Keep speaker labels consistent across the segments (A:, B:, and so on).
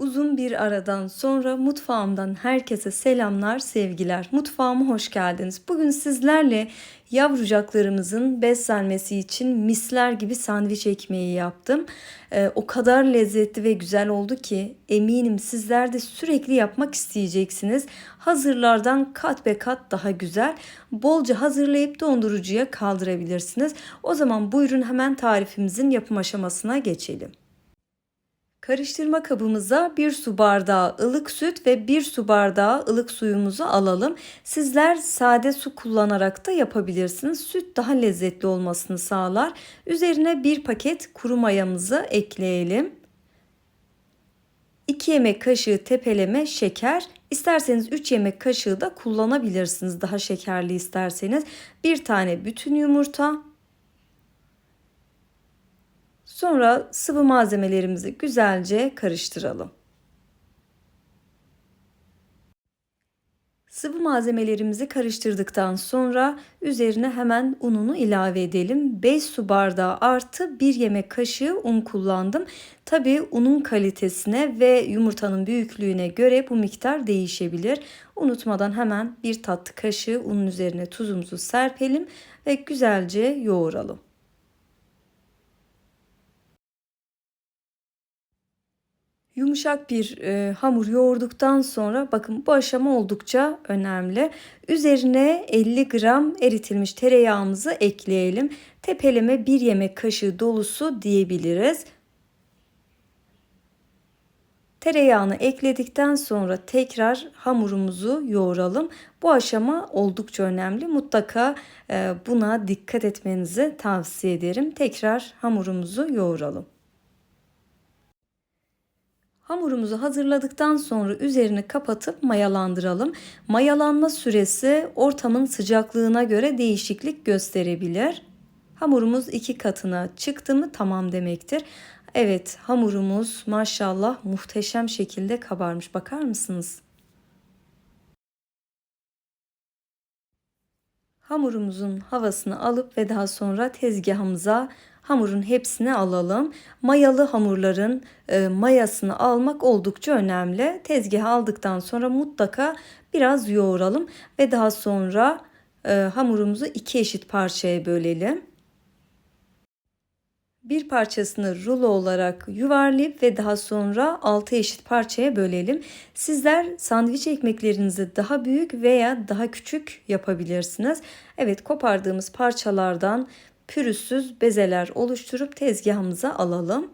A: Uzun bir aradan sonra mutfağımdan herkese selamlar, sevgiler. Mutfağıma hoş geldiniz. Bugün sizlerle yavrucaklarımızın beslenmesi için misler gibi sandviç ekmeği yaptım. Ee, o kadar lezzetli ve güzel oldu ki eminim sizler de sürekli yapmak isteyeceksiniz. Hazırlardan kat be kat daha güzel. Bolca hazırlayıp dondurucuya kaldırabilirsiniz. O zaman buyurun hemen tarifimizin yapım aşamasına geçelim. Karıştırma kabımıza 1 su bardağı ılık süt ve 1 su bardağı ılık suyumuzu alalım. Sizler sade su kullanarak da yapabilirsiniz. Süt daha lezzetli olmasını sağlar. Üzerine 1 paket kuru mayamızı ekleyelim. 2 yemek kaşığı tepeleme şeker. İsterseniz 3 yemek kaşığı da kullanabilirsiniz. Daha şekerli isterseniz. 1 tane bütün yumurta, Sonra sıvı malzemelerimizi güzelce karıştıralım. Sıvı malzemelerimizi karıştırdıktan sonra üzerine hemen ununu ilave edelim. 5 su bardağı artı 1 yemek kaşığı un kullandım. Tabi unun kalitesine ve yumurtanın büyüklüğüne göre bu miktar değişebilir. Unutmadan hemen bir tatlı kaşığı unun üzerine tuzumuzu serpelim ve güzelce yoğuralım. Yumuşak bir e, hamur yoğurduktan sonra bakın bu aşama oldukça önemli. Üzerine 50 gram eritilmiş tereyağımızı ekleyelim. Tepeleme 1 yemek kaşığı dolusu diyebiliriz. Tereyağını ekledikten sonra tekrar hamurumuzu yoğuralım. Bu aşama oldukça önemli. Mutlaka e, buna dikkat etmenizi tavsiye ederim. Tekrar hamurumuzu yoğuralım. Hamurumuzu hazırladıktan sonra üzerini kapatıp mayalandıralım. Mayalanma süresi ortamın sıcaklığına göre değişiklik gösterebilir. Hamurumuz iki katına çıktı mı tamam demektir. Evet hamurumuz maşallah muhteşem şekilde kabarmış. Bakar mısınız? Hamurumuzun havasını alıp ve daha sonra tezgahımıza hamurun hepsini alalım. Mayalı hamurların e, mayasını almak oldukça önemli. Tezgaha aldıktan sonra mutlaka biraz yoğuralım ve daha sonra e, hamurumuzu iki eşit parçaya bölelim. Bir parçasını rulo olarak yuvarlayıp ve daha sonra 6 eşit parçaya bölelim. Sizler sandviç ekmeklerinizi daha büyük veya daha küçük yapabilirsiniz. Evet kopardığımız parçalardan pürüzsüz bezeler oluşturup tezgahımıza alalım.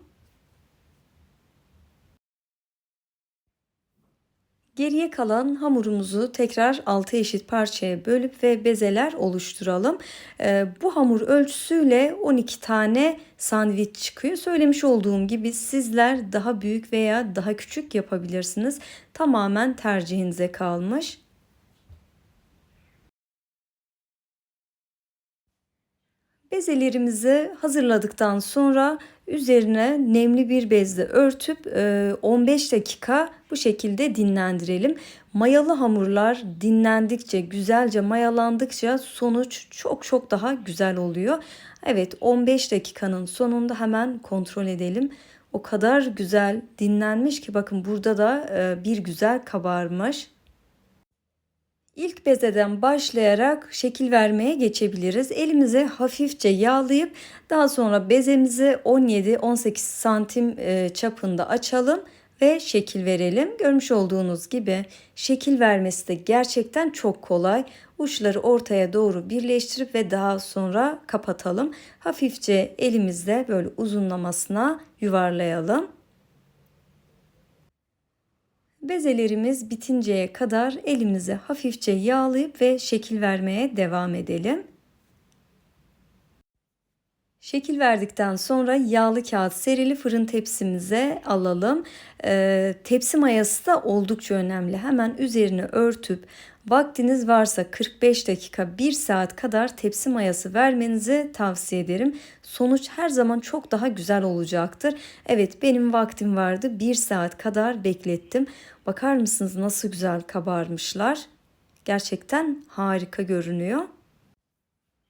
A: Geriye kalan hamurumuzu tekrar 6 eşit parçaya bölüp ve bezeler oluşturalım. Ee, bu hamur ölçüsüyle 12 tane sandviç çıkıyor. Söylemiş olduğum gibi sizler daha büyük veya daha küçük yapabilirsiniz. Tamamen tercihinize kalmış. Bezelerimizi hazırladıktan sonra üzerine nemli bir bezle örtüp 15 e, dakika bu şekilde dinlendirelim. Mayalı hamurlar dinlendikçe, güzelce mayalandıkça sonuç çok çok daha güzel oluyor. Evet 15 dakikanın sonunda hemen kontrol edelim. O kadar güzel dinlenmiş ki bakın burada da e, bir güzel kabarmış. İlk bezeden başlayarak şekil vermeye geçebiliriz. Elimize hafifçe yağlayıp daha sonra bezemizi 17-18 santim e, çapında açalım ve şekil verelim. Görmüş olduğunuz gibi şekil vermesi de gerçekten çok kolay. Uçları ortaya doğru birleştirip ve daha sonra kapatalım. Hafifçe elimizde böyle uzunlamasına yuvarlayalım. Bezelerimiz bitinceye kadar elimizi hafifçe yağlayıp ve şekil vermeye devam edelim. Şekil verdikten sonra yağlı kağıt serili fırın tepsimize alalım. Ee, tepsi mayası da oldukça önemli. Hemen üzerine örtüp vaktiniz varsa 45 dakika 1 saat kadar tepsi mayası vermenizi tavsiye ederim. Sonuç her zaman çok daha güzel olacaktır. Evet benim vaktim vardı 1 saat kadar beklettim. Bakar mısınız nasıl güzel kabarmışlar. Gerçekten harika görünüyor.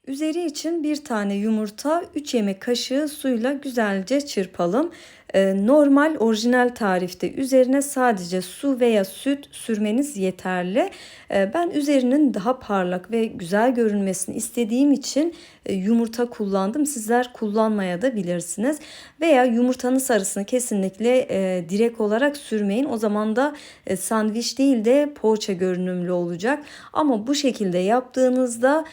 A: Üzeri için bir tane yumurta 3 yemek kaşığı suyla güzelce çırpalım. E, normal orijinal tarifte üzerine sadece su veya süt sürmeniz yeterli. E, ben üzerinin daha parlak ve güzel görünmesini istediğim için e, yumurta kullandım. Sizler kullanmaya da bilirsiniz. Veya yumurtanın sarısını kesinlikle e, direkt olarak sürmeyin. O zaman da e, sandviç değil de poğaça görünümlü olacak. Ama bu şekilde yaptığınızda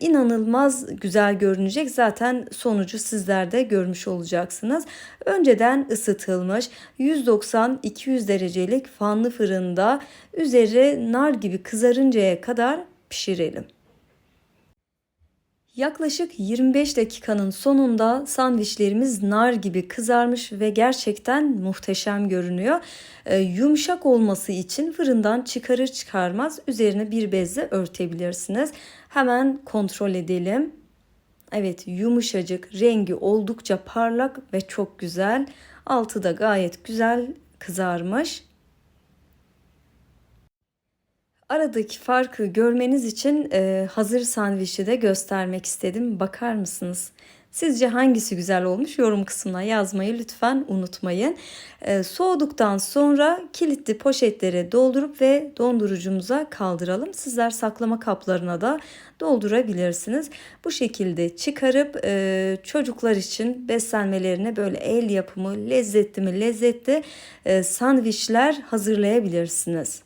A: inanılmaz güzel görünecek. Zaten sonucu sizler de görmüş olacaksınız. Önceden ısıtılmış 190-200 derecelik fanlı fırında üzeri nar gibi kızarıncaya kadar pişirelim. Yaklaşık 25 dakikanın sonunda sandviçlerimiz nar gibi kızarmış ve gerçekten muhteşem görünüyor. Ee, yumuşak olması için fırından çıkarır çıkarmaz üzerine bir bezle örtebilirsiniz. Hemen kontrol edelim. Evet yumuşacık, rengi oldukça parlak ve çok güzel. Altı da gayet güzel kızarmış. Aradaki farkı görmeniz için e, hazır sandviçi de göstermek istedim. Bakar mısınız? Sizce hangisi güzel olmuş? Yorum kısmına yazmayı lütfen unutmayın. E, soğuduktan sonra kilitli poşetlere doldurup ve dondurucumuza kaldıralım. Sizler saklama kaplarına da doldurabilirsiniz. Bu şekilde çıkarıp e, çocuklar için beslenmelerine böyle el yapımı lezzetli mi lezzetli e, sandviçler hazırlayabilirsiniz.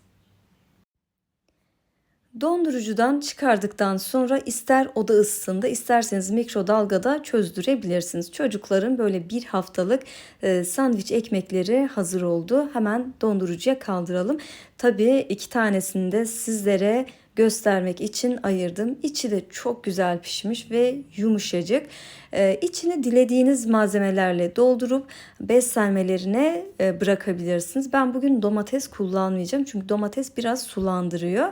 A: Dondurucudan çıkardıktan sonra ister oda ısısında isterseniz mikrodalgada çözdürebilirsiniz. Çocukların böyle bir haftalık e, sandviç ekmekleri hazır oldu. Hemen dondurucuya kaldıralım. Tabii iki tanesini de sizlere göstermek için ayırdım. İçi de çok güzel pişmiş ve yumuşacık. Ee, içini dilediğiniz malzemelerle doldurup beslenmelerine e, bırakabilirsiniz. Ben bugün domates kullanmayacağım çünkü domates biraz sulandırıyor.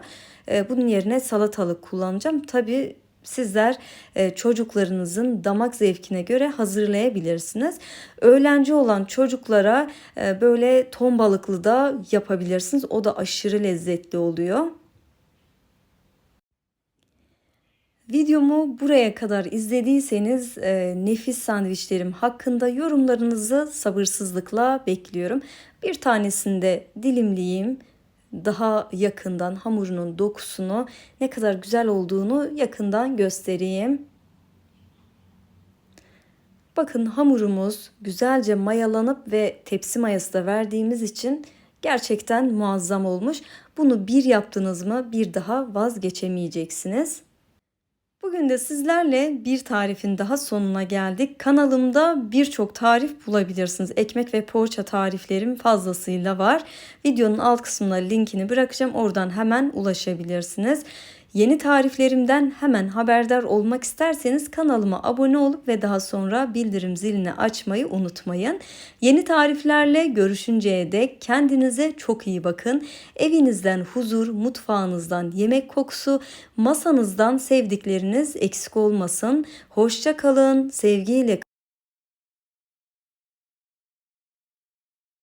A: E, bunun yerine salatalık kullanacağım. Tabii sizler e, çocuklarınızın damak zevkine göre hazırlayabilirsiniz. Öğlenci olan çocuklara e, böyle ton balıklı da yapabilirsiniz. O da aşırı lezzetli oluyor. Videomu buraya kadar izlediyseniz e, nefis sandviçlerim hakkında yorumlarınızı sabırsızlıkla bekliyorum. Bir tanesini de dilimleyeyim. Daha yakından hamurunun dokusunu ne kadar güzel olduğunu yakından göstereyim. Bakın hamurumuz güzelce mayalanıp ve tepsi mayası da verdiğimiz için gerçekten muazzam olmuş. Bunu bir yaptınız mı bir daha vazgeçemeyeceksiniz. Bugün de sizlerle bir tarifin daha sonuna geldik. Kanalımda birçok tarif bulabilirsiniz. Ekmek ve poğaça tariflerim fazlasıyla var. Videonun alt kısmına linkini bırakacağım. Oradan hemen ulaşabilirsiniz. Yeni tariflerimden hemen haberdar olmak isterseniz kanalıma abone olup ve daha sonra bildirim zilini açmayı unutmayın. Yeni tariflerle görüşünceye dek kendinize çok iyi bakın. Evinizden huzur, mutfağınızdan yemek kokusu, masanızdan sevdikleriniz eksik olmasın. Hoşça kalın, sevgiyle